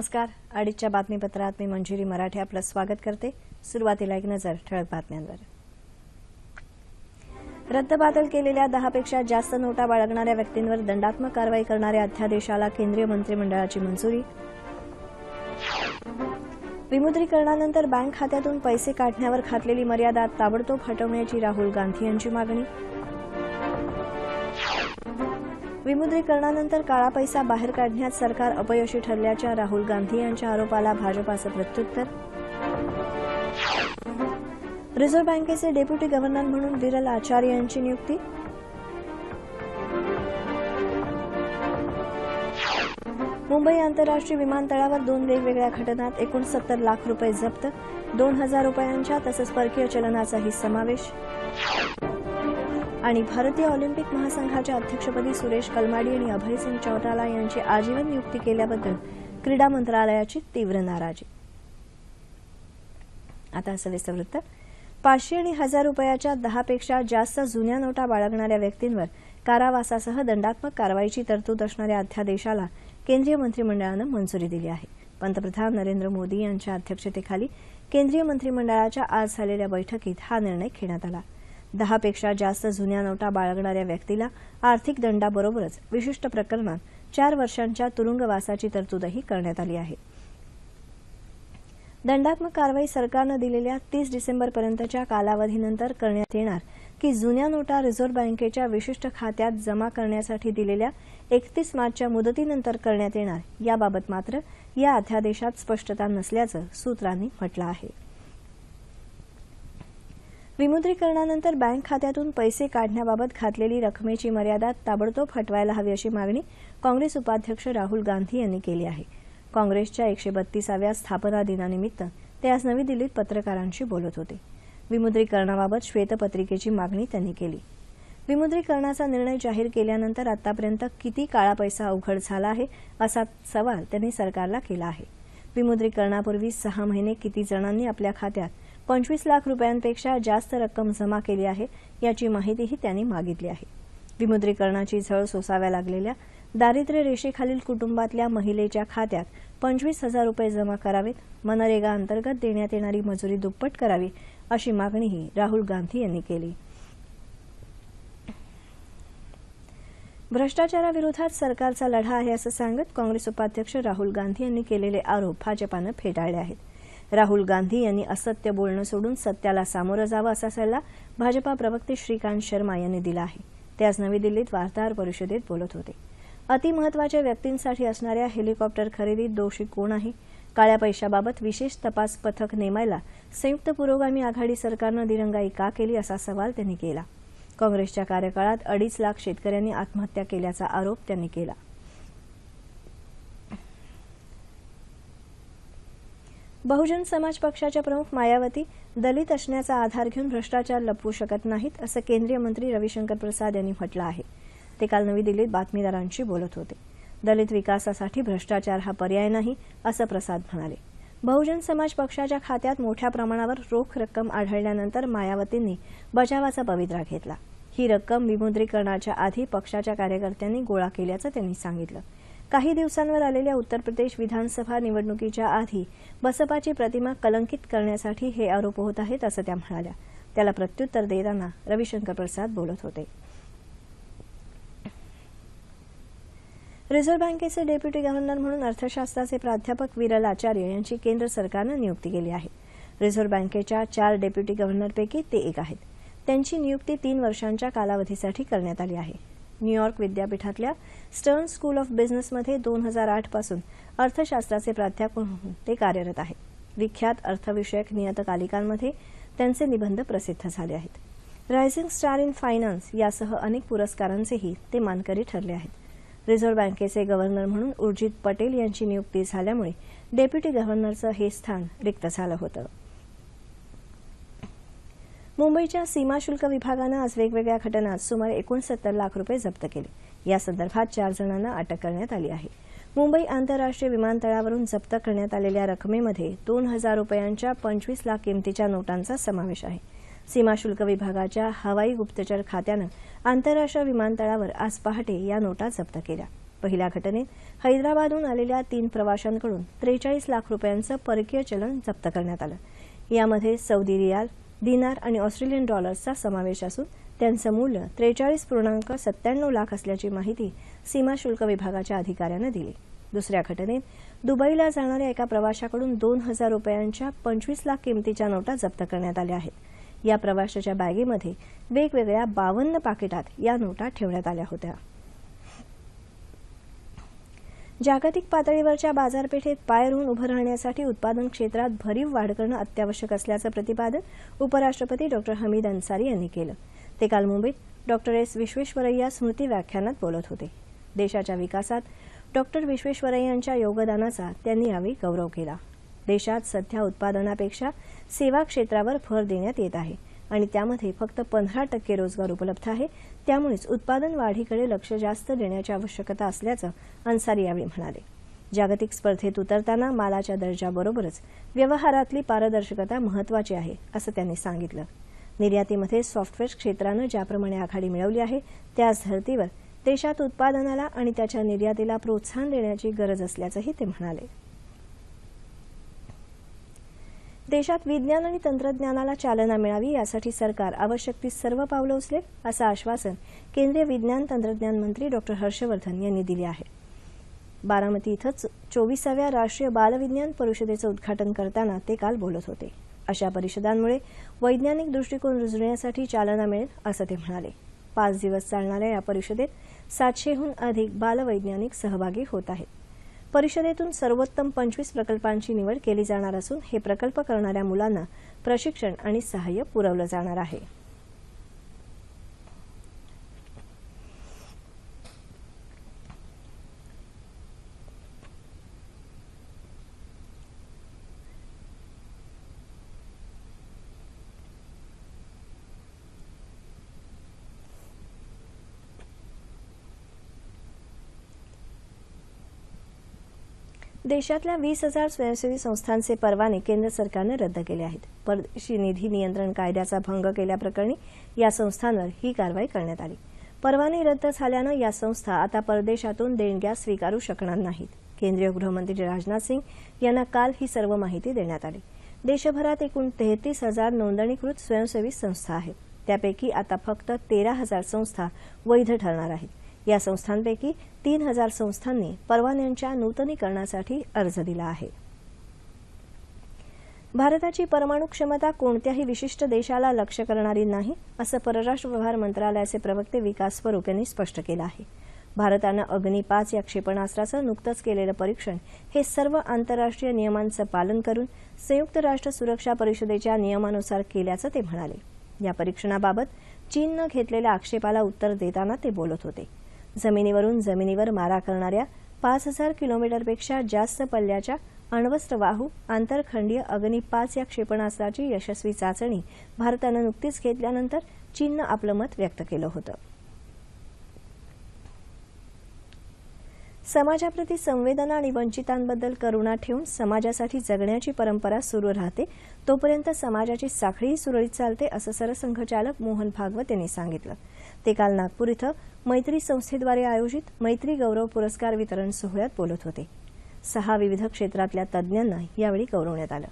नमस्कार. अडीचच्या बातमीपत्रात मी मंजिरी मराठे आपलं स्वागत करते. सुरुवातीला एक नजर ठळक बातम्यांवर. रद्दबातल केलेल्या दहापेक्षा जास्त नोटा बाळगणाऱ्या व्यक्तींवर दंडात्मक कारवाई करणाऱ्या अध्यादेशाला केंद्रीय मंत्रिमंडळाची मंजुरी. विमुद्रीकरणानंतर बँक खात्यातून पैसे काढण्यावर घातलेली मर्यादा ताबडतोब हटवण्याची राहुल गांधी यांची मागणी. विमुद्रीकरणानंतर काळा पैसा बाहेर काढण्यात सरकार अपयशी ठरल्याच्या राहुल गांधी यांच्या आरोपाला भाजपाचं प्रत्युत्तर. रिझर्व्ह बँकेचे डेप्युटी गव्हर्नर म्हणून विरल आचार्य यांची नियुक्ती. मुंबई आंतरराष्ट्रीय विमानतळावर दोन वेगवेगळ्या घटनात एकोणसत्तर लाख रुपये जप्त दोन हजार रुपयांच्या तसंच परकीय चलनाचाही समावेश. आणि भारतीय ऑलिम्पिक महासंघाच्या अध्यक्षपदी सुरेश कलमाडी आणि अभयसिंग चौटाला यांची आजीवन नियुक्ती केल्याबद्दल क्रीडा मंत्रालयाची तीव्र नाराजी. आता सविस्तर वृत्त. पाचशे आणि हजार रुपयाच्या दहापेक्षा जास्त जुन्या नोटा बाळगणाऱ्या व्यक्तींवर कारावासासह दंडात्मक कारवाईची तरतूद असणाऱ्या अध्यादेशाला केंद्रीय मंत्रिमंडळानं मंजुरी दिली आहे. पंतप्रधान नरेंद्र मोदी यांच्या अध्यक्षतेखाली केंद्रीय मंत्रिमंडळाच्या आज झालेल्या बैठकीत हा निर्णय घेण्यात आला. दहापेक्षा जास्त जुन्या नोटा बाळगणाऱ्या व्यक्तीला आर्थिक दंडाबरोबरच विशिष्ट प्रकरणात चार वर्षांच्या तुरुंगवासाची तरतूदही करण्यात आली आहे. दंडात्मक कारवाई सरकारनं दिलेल्या तीस डिसेंबरपर्यंतच्या कालावधीनंतर करण्यात येणार की जुन्या नोटा रिझर्व्ह बँकेच्या विशिष्ट खात्यात जमा करण्यासाठी दिलेल्या एकतीस मार्चच्या मुदतीनंतर करण्यात येणार याबाबत मात्र या अध्यादेशात स्पष्टता नसल्याचं सूत्रांनी म्हटलं आहे. विमुद्रीकरणानंतर बँक खात्यातून पैसे काढण्याबाबत घातलेली रकमेची मर्यादा ताबडतोब हटवायला हवी अशी मागणी काँग्रेस उपाध्यक्ष राहुल गांधी यांनी केली आहे. काँग्रेसच्या एकशे बत्तीसाव्या स्थापना दिनानिमित्त ते आज नवी दिल्लीत पत्रकारांशी बोलत होते. विमुद्रीकरणाबाबत श्वेतपत्रिकेची मागणी त्यांनी केली. विमुद्रीकरणाचा निर्णय जाहीर केल्यानंतर आतापर्यंत किती काळा पैसा अवघड झाला आहे असा सवाल त्यांनी सरकारला केला आहे. विमुद्रीकरणापूर्वी सहा महिने किती जणांनी आपल्या खात्यात पंचवीस लाख रुपयांपेक्षा जास्त रक्कम जमा केली आहे याची माहितीही त्यांनी मागितली आहे. विमुद्रीकरणाची झळ सोसाव्या लागलेल्या दारिद्र्य रेषेखालील कुटुंबातल्या महिलेच्या खात्यात पंचवीस हजार रुपये जमा करावेत मनरेगा अंतर्गत देण्यात येणारी मजुरी दुप्पट करावी अशी मागणीही राहुल गांधी यांनी केली. भ्रष्टाचाराविरोधात सरकारचा लढा आहे असं सांगत काँग्रेस उपाध्यक्ष राहुल गांधी यांनी केलेले आरोप भाजपानं फेटाळले आहेत. राहुल गांधी यांनी असत्य बोलणं सोडून सत्याला सामोरं जावं असा सल्ला भाजपा प्रवक्ते श्रीकांत शर्मा यांनी दिला आहे. ते आज नवी दिल्लीत वार्ताहर परिषदेत बोलत होते. अतिमहत्वाच्या व्यक्तींसाठी असणाऱ्या हेलिकॉप्टर खरेदीत दोषी कोण आहे? काळ्या पैशाबाबत विशेष तपास पथक नेमायला संयुक्त पुरोगामी आघाडी सरकारनं दिरंगाई का केली असा सवाल त्यांनी केला. काँग्रेसच्या कार्यकाळात अडीच लाख शेतकऱ्यांनी आत्महत्या केल्याचा आरोप त्यांनी केला. बहुजन समाज पक्षाच्या प्रमुख मायावती दलित असण्याचा आधार घेऊन भ्रष्टाचार लपवू शकत नाहीत असं केंद्रीय मंत्री रविशंकर प्रसाद यांनी म्हटलं आहे. ते काल नवी दिल्लीत बातमीदारांशी बोलत होते. दलित विकासासाठी भ्रष्टाचार हा पर्याय नाही असं प्रसाद म्हणाले. बहुजन समाज पक्षाच्या खात्यात मोठ्या प्रमाणावर रोख रक्कम आढळल्यानंतर मायावतींनी बचावाचा पवित्रा घेतला. ही रक्कम विमुद्रीकरणाच्या आधी पक्षाच्या कार्यकर्त्यांनी गोळा केल्याचं त्यांनी सांगितलं. काही दिवसांवर आलेल्या उत्तर प्रदेश विधानसभा निवडणुकीच्या आधी बसपाची प्रतिमा कलंकित करण्यासाठी हे आरोप होत आहेत असं त्या म्हणाल्या. त्याला प्रत्युत्तर देताना रविशंकर प्रसाद बोलत होते. रिझर्व्ह बँकेचे डेप्युटी गव्हर्नर म्हणून अर्थशास्त्राचे प्राध्यापक विरल आचार्य यांची केंद्र सरकारनं नियुक्ती केली आहे. रिझर्व्ह बँकेच्या चार डेप्युटी गव्हर्नरपैकी ते एक आहेत. त्यांची नियुक्ती तीन वर्षांच्या कालावधीसाठी करण्यात आली आहे. न्यूयॉर्क विद्यापीठातल्या स्टर्न स्कूल ऑफ बिझनेसमध्ये दोन हजार आठपासून अर्थशास्त्राचे प्राध्यापक म्हणून ते कार्यरत आहेत. विख्यात अर्थविषयक नियतकालिकांमध्ये त्यांचे निबंध प्रसिद्ध झाले आहेत. रायझिंग स्टार इन फायनान्स यासह अनेक पुरस्कारांचेही ते मानकरी ठरले आहेत. रिझर्व्ह बँकेचे गव्हर्नर म्हणून उर्जित पटेल यांची नियुक्ती झाल्यामुळे डेप्युटी गव्हर्नरचं हे स्थान रिक्त झालं होतं. मुंबईच्या सीमाशुल्क विभागानं आज वेगवेगळ्या घटनात सुमारे एकोणसत्तर लाख रुपये जप्त केले. या संदर्भात चार जणांना अटक करण्यात आली आहे. मुंबई आंतरराष्ट्रीय विमानतळावरून जप्त करण्यात आलेल्या रकमेमध्ये दोन हजार रुपयांच्या पंचवीस लाख किमतीच्या नोटांचा समावेश आहे. सीमाशुल्क विभागाच्या हवाई गुप्तचर खात्यानं आंतरराष्ट्रीय विमानतळावर आज पहाटे या नोटा जप्त केल्या. पहिल्या घटनेत हैदराबादहून आलेल्या तीन प्रवाशांकडून त्रेचाळीस लाख रुपयांचं परकीय चलन जप्त करण्यात आलं. यामध्ये सौदी रियाल दिनार आणि ऑस्ट्रेलियन डॉलर्सचा समावेश असून त्यांचं मूल्य त्रेचाळीस पूर्णांक सत्त्याण्णव लाख असल्याची माहिती सीमाशुल्क विभागाच्या अधिकाऱ्यानं दिली. दुसऱ्या घटनेत दुबईला जाणाऱ्या एका प्रवाशाकडून दोन हजार रुपयांच्या पंचवीस लाख किमतीच्या नोटा जप्त करण्यात आल्या आहेत. या प्रवाशाच्या बॅगेमध्ये वेगवेगळ्या बावन्न पाकिटात या नोटा ठेवण्यात आल्या होत्या. जागतिक पातळीवरच्या बाजारपेठेत पाय रोवून उभं राहण्यासाठी उत्पादन क्षेत्रात भरीव वाढ करणं अत्यावश्यक असल्याचं प्रतिपादन उपराष्ट्रपती डॉक्टर हमीद अन्सारी यांनी केलं. ते काल मुंबईत डॉक्टर एस विश्वेश्वरय्या स्मृती व्याख्यानात बोलत होते. देशाच्या विकासात डॉक्टर विश्वेश्वरय्यांच्या योगदानाचा त्यांनी यावेळी गौरव केला. देशात सध्या उत्पादनापेक्षा सेवा क्षेत्रावर भर देण्यात येत आहे आणि त्यामध्ये फक्त पंधरा टक्के रोजगार उपलब्ध आहे. त्यामुळेच उत्पादन वाढीकडे लक्ष जास्त देण्याची आवश्यकता असल्याचं अन्सारी यावेळी म्हणाले. जागतिक स्पर्धेत उतरताना मालाच्या दर्जाबरोबरच व्यवहारातली पारदर्शकता महत्वाची आहे असं त्यांनी सांगितलं. निर्यातीमध्ये सॉफ्टवेअर क्षेत्रानं ज्याप्रमाणे आघाडी मिळवली आहे त्याच धर्तीवर देशात उत्पादनाला आणि त्याच्या निर्यातीला प्रोत्साहन देण्याची गरज असल्याचंही ते म्हणाले. देशात विज्ञान आणि तंत्रज्ञानाला चालना मिळावी यासाठी सरकार आवश्यक ती सर्व पावलं उचलेल असं आश्वासन केंद्रीय विज्ञान तंत्रज्ञान मंत्री डॉक्टर हर्षवर्धन यांनी दिले आहे. बारामती इथं चोवीसाव्या राष्ट्रीय बालविज्ञान परिषदेचं उद्घाटन करताना ते काल बोलत होते. अशा परिषदांमुळे वैज्ञानिक दृष्टिकोन रुजण्यासाठी चालना मिळेल असं ते म्हणाले. पाच दिवस चालणाऱ्या या परिषदेत सातशेहून अधिक बालवैज्ञानिक सहभागी होत आहेत. परिषदेतून सर्वोत्तम पंचवीस प्रकल्पांची निवड केली जाणार असून हे प्रकल्प करणाऱ्या मुलांना प्रशिक्षण आणि सहाय्य पुरवलं जाणार आहे. देशातल्या वीस हजार स्वयंसेवी संस्थांचे परवाने केंद्र सरकारनं रद्द केले आहेत. परदेशी निधी नियंत्रण कायद्याचा भंग केल्याप्रकरणी या संस्थांवर ही कारवाई करण्यात आली. परवाने रद्द झाल्यानं या संस्था आता परदेशातून देणग्या स्वीकारू शकणार नाहीत. केंद्रीय गृहमंत्री राजनाथ सिंग यांना काल ही सर्व माहिती देण्यात आली. देशभरात एकूण तेहतीस हजार नोंदणीकृत स्वयंसेवी संस्था आहेत. त्यापैकी आता फक्त तेरा हजार संस्था वैध ठरणार आहेत. या संस्थांपैकी तीन हजार संस्थांनी परवान्यांच्या नूतनीकरणासाठी अर्ज दिला आहे. भारताची परमाणु क्षमता कोणत्याही विशिष्ट देशाला लक्ष्य करणारी नाही असं परराष्ट्र व्यवहार मंत्रालयाचे प्रवक्ते विकास स्वरूप यांनी स्पष्ट केलं आहे. भारतानं अग्नी पाच या क्षेपणास्त्राचं नुकतंच केलेलं परीक्षण हे सर्व आंतरराष्ट्रीय नियमांचं पालन करून संयुक्त राष्ट्र सुरक्षा परिषदेच्या नियमानुसार केल्याचं ते म्हणाले. या परीक्षणाबाबत चीननं घेतलेल्या आक्षेपाला उत्तर देताना ते बोलत होते. जमिनीवरून जमिनीवर मारा करणाऱ्या पाच हजार किलोमीटरपेक्षा जास्त पल्ल्याच्या अण्वस्त्रवाहू आंतरखंडीय अग्नी पाच या क्षेपणास्त्राची यशस्वी चाचणी भारतानं नुकतीच घेतल्यानंतर चीननं आपलं मत व्यक्त केलं होतं. समाजाप्रती संवेदना आणि वंचितांबद्दल करुणा ठेवून समाजासाठी जगण्याची परंपरा सुरू राहते तोपर्यंत समाजाची साखळी सुरळीत चालते असं सरसंघचालक मोहन भागवत यांनी सांगितलं. ते काल नागपूर इथं मैत्री संस्थेद्वारे आयोजित मैत्री गौरव पुरस्कार वितरण सोहळ्यात बोलत होते. सहा विविध क्षेत्रातल्या तज्ज्ञांना यावेळी गौरवण्यात आलं.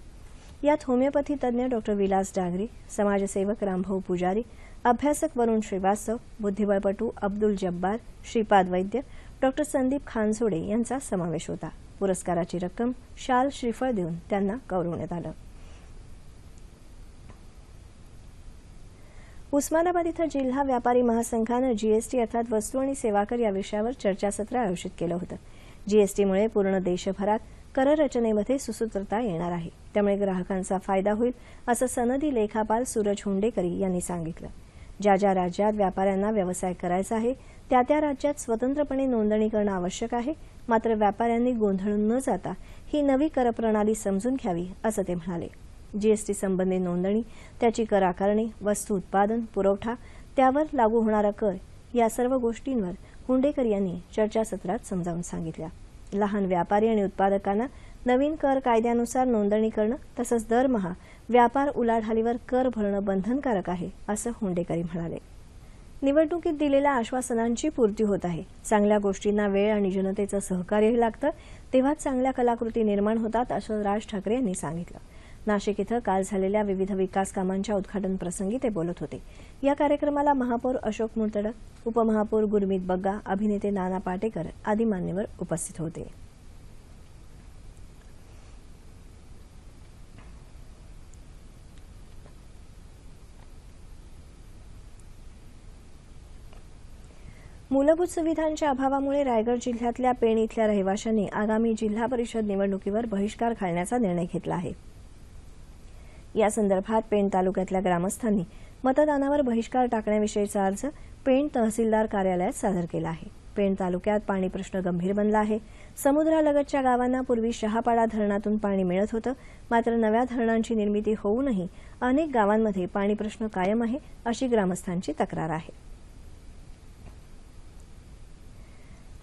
यात होमिओपॅथी तज्ज्ञ डॉक्टर विलास डागरी समाजसेवक रामभाऊ पुजारी अभ्यासक वरुण श्रीवास्तव बुद्धिबळपटू अब्दुल जब्बार श्रीपाद वैद्य डॉक्टर संदीप खानसोडे यांचा समावेश होता. पुरस्काराची रक्कम शाल श्रीफळ देऊन त्यांना गौरवण्यात आलं. उस्मानाबाद इथं जिल्हा व्यापारी महासंघानं जीएसटी अर्थात वस्तू आणि सेवा कर या विषयावर चर्चासत्र आयोजित केलं होतं. जीएसटीमुळे पूर्ण देशभरात कररचनेमध्ये सुसूत्रता येणार आहे. त्यामुळे ग्राहकांचा फायदा होईल असं सनदी लेखापाल सूरज हुंडेकरी यांनी सांगितलं. ज्या ज्या राज्यात व्यापाऱ्यांना व्यवसाय करायचा आहे त्या त्या राज्यात स्वतंत्रपणे नोंदणी करणं आवश्यक आहे. मात्र व्यापाऱ्यांनी गोंधळून न जाता ही नवी करप्रणाली समजून घ्यावी असं ते म्हणाले. जीएसटी संबंधी नोंदणी त्याची कर आकारणी वस्तू उत्पादन पुरवठा त्यावर लागू होणारा कर या सर्व गोष्टींवर हुंडेकर यांनी चर्चासत्रात समजावून सांगितल्या. लहान व्यापारी आणि उत्पादकांना नवीन कर कायद्यानुसार नोंदणी करणं तसंच दरमहा व्यापार उलाढालीवर कर भरणं बंधनकारक आहे असं हुंडेकरी म्हणाले. निवडणुकीत दिलेल्या आश्वासनांची पूर्ती होत आहे. चांगल्या गोष्टींना वेळ आणि जनतेचं सहकार्यही लागतं. तेव्हाच चांगल्या कलाकृती निर्माण होतात असं राज ठाकरे यांनी सांगितलं. नाशिक इथं काल झालेल्या विविध विकास कामांच्या उद्घाटन प्रसंगी ते बोलत होते. या कार्यक्रमाला महापौर अशोक मुर्तडक उपमहापौर गुरमीत बग्गा अभिनेते नाना पाटेकर आदी मान्यवर उपस्थित होते. मूलभूत सुविधांच्या अभावामुळे रायगड जिल्ह्यातल्या पेण इथल्या रहिवाशांनी आगामी जिल्हा परिषद निवडणुकीवर बहिष्कार घालण्याचा निर्णय घेतला आहे. या संदर्भात पेण तालुक्यातल्या ग्रामस्थांनी मतदानावर बहिष्कार टाकण्याविषयीचा अर्ज पेण तहसीलदार कार्यालयात सादर केला आहे. पेण तालुक्यात पाणी प्रश्न गंभीर बनला आहे. समुद्रालगतच्या गावांना पूर्वी शहापाडा धरणातून पाणी मिळत होतं. मात्र नव्या धरणांची निर्मिती होऊनही अनेक गावांमध्ये पाणी प्रश्न कायम आहे अशी ग्रामस्थांची तक्रार आहे.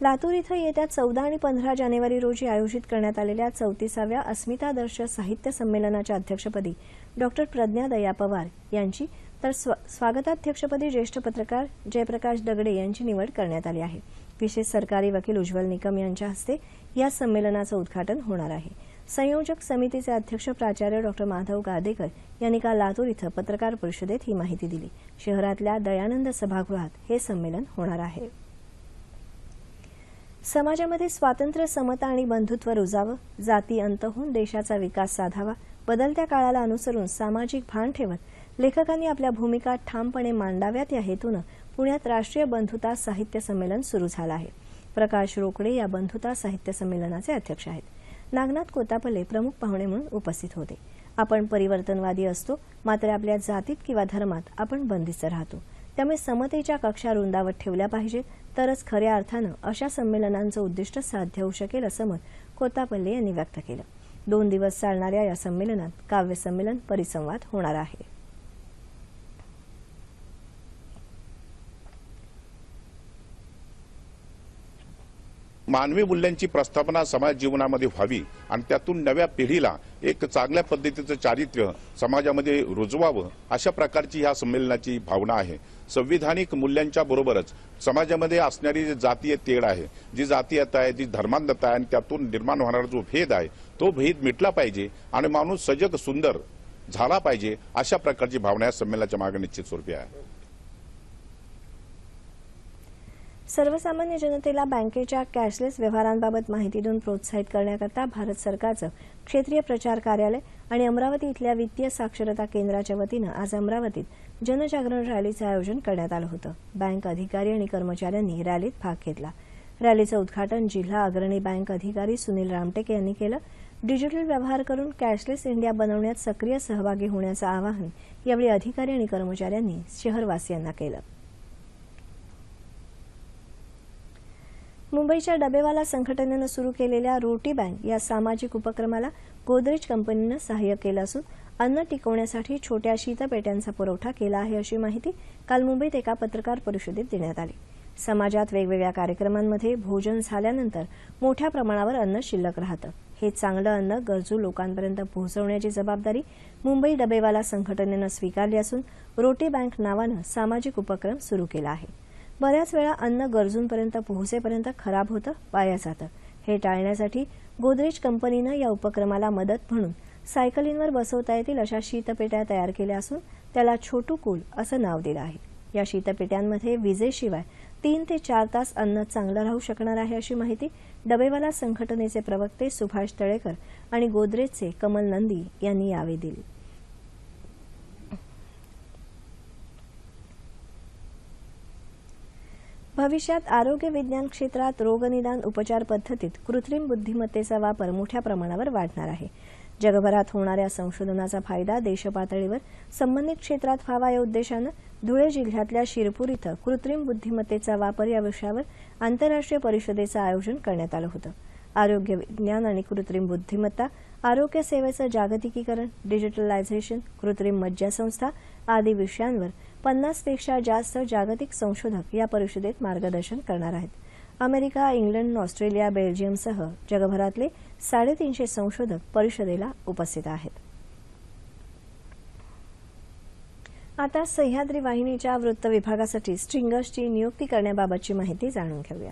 लातूर इथं येत्या चौदा आणि पंधरा जानेवारी रोजी आयोजित करण्यात आलेल्या चौतीसाव्या अस्मितादर्श साहित्य संमेलनाच्या अध्यक्षपदी डॉक्टर प्रज्ञा दया पवार यांची तर स्व स्वागताध्यक्षपदी ज्येष्ठ पत्रकार जयप्रकाश दगडे यांची निवड करण्यात आली आहे. विशेष सरकारी वकील उज्ज्वल निकम यांच्या हस्ते या संमेलनाचं उद्घाटन होणार आहे. संयोजक समितीचे अध्यक्ष प्राचार्य डॉक्टर माधव गादेकर यांनी काल लातूर इथं पत्रकार परिषदेत ही माहिती दिली. शहरातल्या दयानंद सभागृहात हे संमेलन होणार आहे. समाजामध्ये स्वातंत्र्य समता आणि बंधुत्व रुजावं जाती अंत होऊन देशाचा विकास साधावा बदलत्या काळाला अनुसरून सामाजिक भान ठेवत लेखकांनी आपल्या भूमिका ठामपणे मांडाव्यात या हेतूनं पुण्यात राष्ट्रीय बंधुता साहित्य संमेलन सुरू झालं आहे. प्रकाश रोकडे या बंधुता साहित्य संमेलनाचे अध्यक्ष आहेत. नागनाथ कोतापले प्रमुख पाहुणे म्हणून उपस्थित होते. आपण परिवर्तनवादी असतो मात्र आपल्या जातीत किंवा धर्मात आपण बंदिस्त राहतो. त्यामुळे समतेच्या कक्षा रुंदावत ठेवल्या पाहिजेत तरच खऱ्या अर्थानं अशा संमेलनांचं उद्दिष्ट साध्य होऊ शकेल असं मत कोतापल्ले यांनी व्यक्त केलं. दोन दिवस चालणाऱ्या या संमेलनात काव्य संमेलन परिसंवाद होणार आहे. मानवी मूल्यांची प्रस्थापना समाज जीवनामध्ये व्हावी आणि त्यातून नव्या पिढीला एक चांगल्या पद्धतीचं चारित्र्य समाजामध्ये रुजवावं अशा प्रकारची ह्या संमेलनाची भावना आहे. संविधानिक मूल्यांच्या बरोबरच समाजामध्ये असणारी जी जातीय तेढ आहे जी जातीयता आहे जी धर्मांधता आहे आणि त्यातून निर्माण होणारा जो भेद आहे तो भेद मिटला पाहिजे आणि माणूस सजग सुंदर झाला पाहिजे अशा प्रकारची भावना या संमेलनाच्या मागे निश्चित स्वरूपी आहे. सर्वसामान्य जनतेला बँकेच्या कॅशलेस व्यवहारांबाबत माहिती देऊन प्रोत्साहित करण्याकरता भारत सरकारचं क्षेत्रीय प्रचार कार्यालय आणि अमरावती इथल्या वित्तीय साक्षरता केंद्राच्या वतीनं आज अमरावतीत जनजागरण रॅलीचं आयोजन करण्यात आलं होतं. बँक अधिकारी आणि कर्मचाऱ्यांनी रॅलीत भाग घेतला. रॅलीचं उद्घाटन जिल्हा अग्रणी बँक अधिकारी सुनील रामटेके यांनी केलं. डिजिटल व्यवहार करून कॅशलेस इंडिया बनवण्यात सक्रिय सहभागी होण्याचं आवाहन यावेळी अधिकारी आणि कर्मचाऱ्यांनी शहरवासियांना केलं. मुंबईच्या डबेवाला संघटनेनं सुरू केलेल्या रोटी बँक या सामाजिक उपक्रमाला गोदरेज कंपनीनं सहाय्य केलं असून अन्न टिकवण्यासाठी छोट्या शीतपेट्यांचा पुरवठा केला आहे अशी माहिती काल मुंबईत एका पत्रकार परिषदेत देण्यात आली. समाजात वेगवेगळ्या कार्यक्रमांमध्ये भोजन झाल्यानंतर मोठ्या प्रमाणावर अन्न शिल्लक राहतं. हे चांगलं अन्न गरजू लोकांपर्यंत पोहोचवण्याची जबाबदारी मुंबई डबेवाला संघटनेनं स्वीकारली असून रोटी बँक नावानं सामाजिक उपक्रम सुरू केला आहे. बऱ्याच वेळा अन्न गरजूंपर्यंत पोहोचेपर्यंत खराब होतं वाया जातं. हे टाळण्यासाठी गोदरेज कंपनीनं या उपक्रमाला मदत म्हणून सायकलींवर बसवता येतील अशा शीतपेट्या तयार केल्या असून त्याला छोटू कूल असं नाव दिलं आहे. या शीतपेट्यांमध्ये विजेशिवाय तीन ते चार तास अन्न चांगलं राहू शकणार आहे अशी माहिती डबेवाला संघटनेचे प्रवक्ते सुभाष तळेकर आणि गोदरेजचे कमल नंदी यांनी यावेळी दिली. भविष्यात आरोग्य विज्ञान क्षेत्रात रोगनिदान उपचार पद्धतीत कृत्रिम बुद्धिमत्तेचा वापर मोठ्या प्रमाणावर वाढणार आहे. जगभरात होणाऱ्या संशोधनाचा फायदा देशपातळीवर संबंधित क्षेत्रात व्हावा या उद्देशानं धुळे जिल्ह्यातल्या शिरपूर इथं कृत्रिम बुद्धिमत्तेचा वापर या विषयावर आंतरराष्ट्रीय परिषदेचं आयोजन करण्यात आलं होतं. आरोग्य विज्ञान आणि कृत्रिम बुद्धिमत्ता आरोग्य सेवेचं जागतिकीकरण डिजिटलायझेशन कृत्रिम मज्जासंस्था आदी विषयांवर पन्नासपेक्षा जास्त जागतिक संशोधक या परिषदेत मार्गदर्शन करणार आहेत. अमेरिका इंग्लंड ऑस्ट्रेलिया बेल्जियमसह जगभरातले साडेतीनशे संशोधक परिषदेला उपस्थित आहेत. आता सह्याद्री वाहिनीच्या वृत्त विभागासाठी स्ट्रिंगर्सची नियुक्ती करण्याबाबतची माहिती जाणून घेऊया.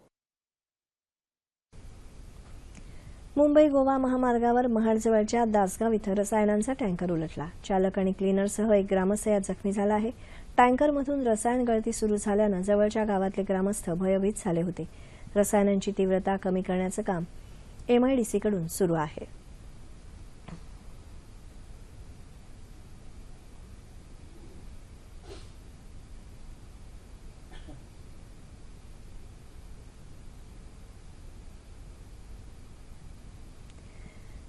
मुंबई गोवा महामार्गावर महाडजवळच्या दासगाव इथं रसायनांचा टँकर उलटला. चालक आणि क्लीनरसह एक ग्रामस्थ यात जखमी झाला आहे. टँकरमधून रसायन गळती सुरू झाल्यानं जवळच्या गावातले ग्रामस्थ भयभीत झाले होते. रसायनांची तीव्रता कमी करण्याचं काम एमआयडीसीकडून सुरू आहे.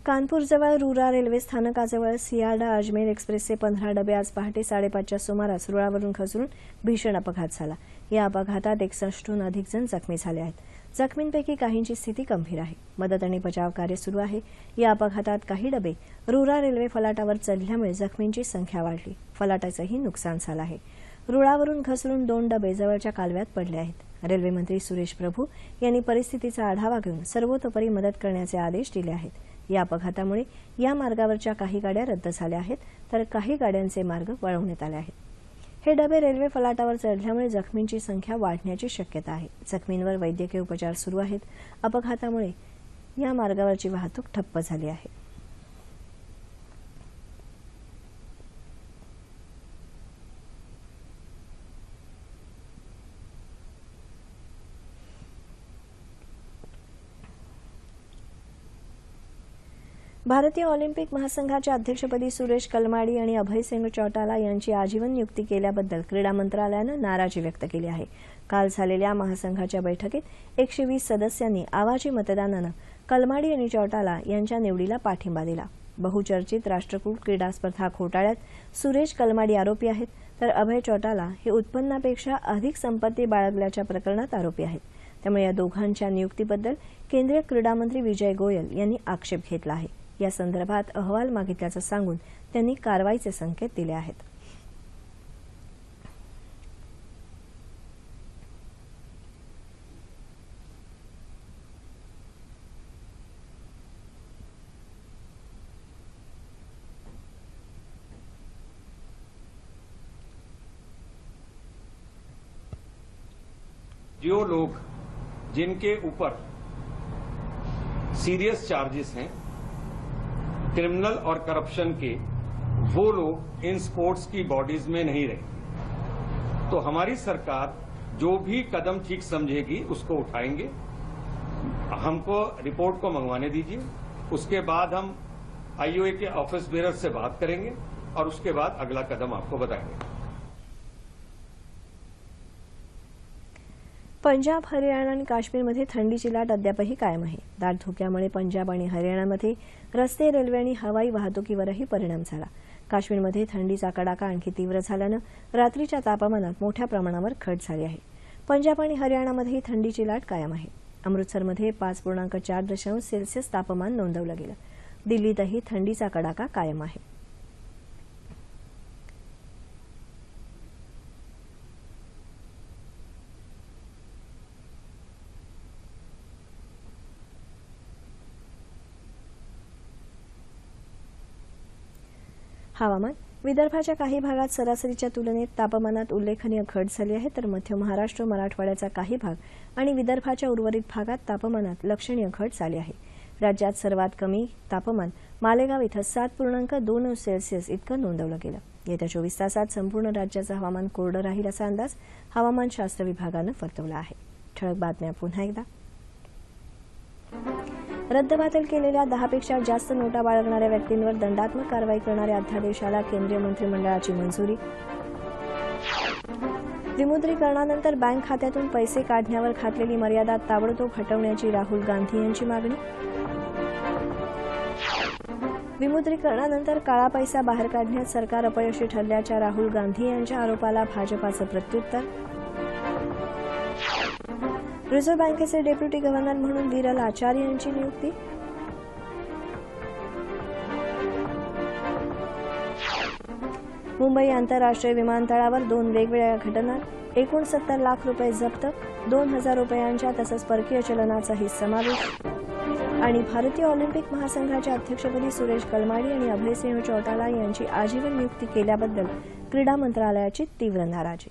कानपूरजवळ रुरा रेल्वे स्थानकाजवळ सियाडा अजमेर एक्सप्रेसचे पंधरा डबे आज पहाटे साडेपाचच्या सुमारास रुळावरून खचून भीषण अपघात झाला. या अपघातात एकसष्टहून अधिक जण जखमी झाले आहेत. जखमींपैकी काहींची स्थिती गंभीर आहे. मदत आणि बचाव कार्य सुरू आहे. या अपघातात काही डबे रुरा रेल्वे फलाटावर चढल्यामुळे जखमींची संख्या वाढली. फलाटाचंही नुकसान झालं आहे. रुळावरून घसरून दोन डबे जवळच्या कालव्यात पडले आहेत. रेल्वेमंत्री सुरेश प्रभू यांनी परिस्थितीचा आढावा घेऊन सर्वतोपरी मदत करण्याचे आदेश दिले आहेत. या अपघातामुळे या मार्गावरच्या काही गाड्या रद्द झाल्या आहेत तर काही गाड्यांचे मार्ग वळवण्यात आले आहेत. हे डबे रेल्वे फलाटावर चढल्यामुळे जखमींची संख्या वाढण्याची शक्यता आहे. जखमींवर वैद्यकीय उपचार सुरू आहेत. अपघातामुळे या मार्गावरची वाहतूक ठप्प झाली आहे. भारतीय ऑलिम्पिक महासंघाच्या अध्यक्षपदी सुरेश कलमाडी आणि अभय सिंग चौटाला यांची आजीवन नियुक्ती केल्याबद्दल क्रीडा मंत्रालयानं नाराजी व्यक्त केली आहे. काल झालेल्या महासंघाच्या बैठकीत एकशे वीस सदस्यांनी आवाजी मतदानानं कलमाडी आणि चौटाला यांच्या निवडीला पाठिंबा दिला. बहुचर्चित राष्ट्रकुल क्रीडा स्पर्धा घोटाळ्यात सुरेश कलमाडी आरोपी आहेत तर अभय चौटाला हे उत्पन्नापेक्षा अधिक संपत्ती बाळगल्याच्या प्रकरणात आरोपी आहेत. त्यामुळे या दोघांच्या नियुक्तीबद्दल केंद्रीय क्रीडामंत्री विजय गोयल यांनी आक्षेप घेतला आहे. या संदर्भात अहवाल मागितल्याचं सांगून त्यांनी कारवाईचे संकेत दिले आहेत. जो लोग जिनके ऊपर सीरियस चार्जेस हैं क्रिमिनल और करप्शन के वो लोग इन स्पोर्ट्स की बॉडीज में नहीं रहे। तो हमारी सरकार जो भी कदम ठीक समझेगी, उसको उठाएँगे। हमको रिपोर्ट को मंगवाने दीजिए। उसके बाद हम आईओए के ऑफ़िस बेरर से बात करेंगे और उसके बाद अगला कदम आपको बताएँगे। पंजाब हरियाणा आणि काश्मीरमध्ये थंडीची लाट अद्यापही कायम आहे. दाट धुक्यामुळे पंजाब आणि हरियाणामध्ये रस्ते रेल्वे आणि हवाई वाहतुकीवरही परिणाम झाला. काश्मीरमध्ये थंडीचा कडाका आणखी तीव्र झाल्यानं रात्रीच्या तापमानात मोठ्या प्रमाणावर घट झाली आहे. पंजाब आणि हरियाणामध्येही थंडीची लाट कायम आहे. अमृतसरमध्ये पाच पूर्णांक चार दशांश सेल्सिअस तापमान नोंदवलं गेलं. दिल्लीतही थंडीचा कडाका कायम आहे. हवामान. विदर्भाच्या काही भागात सरासरीच्या तुलनेत तापमानात उल्लेखनीय घट झाली आहे तर मध्य महाराष्ट्र मराठवाड्याचा काही भाग आणि विदर्भाच्या उर्वरित भागात तापमानात लक्षणीय घट झाली आहे. राज्यात सर्वात कमी तापमान मालेगाव इथं सात पूर्णांक दोन अंश सेल्सिअस इतकं नोंदवलं गेलं. येत्या चोवीस तासात संपूर्ण राज्याचं हवामान कोरडं राहील असा अंदाज हवामानशास्त्र विभागानं वर्तवला आहे. ठळक बातम्या पुन्हा एकदा. रद्दबातल केलेल्या दहापेक्षा जास्त नोटा बाळगणाऱ्या व्यक्तींवर दंडात्मक कारवाई करणाऱ्या अध्यादेशाला केंद्रीय मंत्रिमंडळाची मंजुरी. विमुद्रीकरणानंतर बँक खात्यातून पैसे काढण्यावर घातलेली मर्यादा ताबडतोब हटवण्याची राहुल गांधी यांची मागणी. विमुद्रीकरणानंतर काळा पैसा बाहेर काढण्यात सरकार अपयशी ठरल्याच्या राहुल गांधी यांच्या आरोपाला भाजपाचं प्रत्युत्तर. रिझर्व्ह बँकेचे डेप्युटी गव्हर्नर म्हणून विरल आचार्य यांची नियुक्ती. मुंबई आंतरराष्ट्रीय विमानतळावर दोन वेगवेगळ्या घटना एकोणसत्तर लाख रुपये जप्त दोन हजार रुपयांच्या तसंच परकीय चलनाचाही समावेश. आणि भारतीय ऑलिम्पिक महासंघाच्या अध्यक्षपदी सुरेश कलमाडी आणि अभयसिंह चौटाला यांची आजीवन नियुक्ती केल्याबद्दल क्रीडा मंत्रालयाची तीव्र नाराजी.